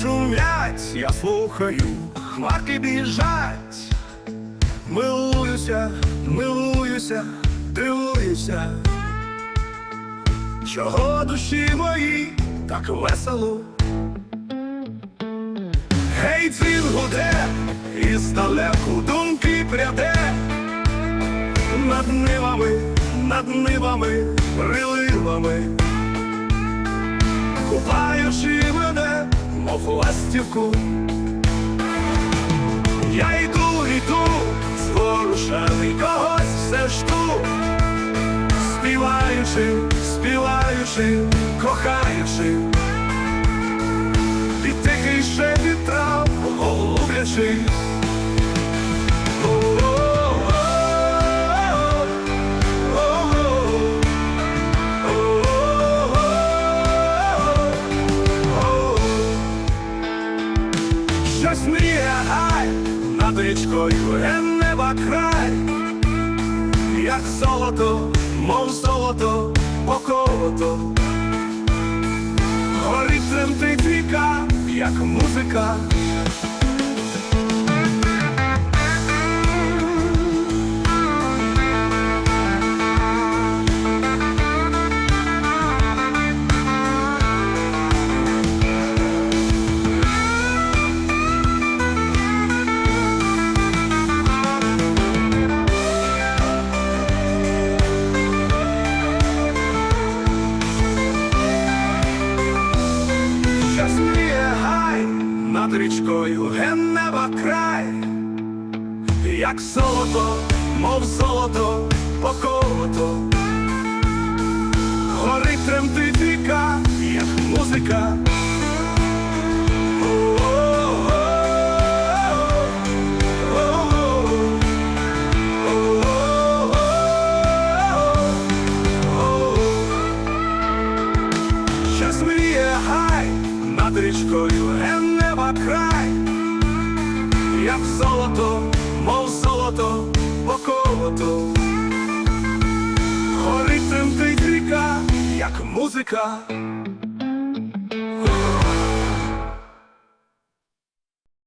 шумлять, я слухаю, хмарки біжать, милуюся, милуюся, дивуюся, чого душі мої так весело. Гей, дзвін гуде, і здалеку думки пряде, над нивами, над нивами, приливами, купаючи мене, мов ластівку. Я йду, йду, зворушений когось все жду, співаючи, співаючи, кохаючи. Під тихий шепіт трав голублячи. Ай над річкою ге неба край, як золото, мов золото, поколото. Горить тремтить віка, як музика. Річкою ген край, як золото, мов золото, поколото. Горить тремтить віка, як музика. Щас мріє гай над річкою ген неба край, як золото, мов золото, поколото. Горить тремтить ріка, як музика.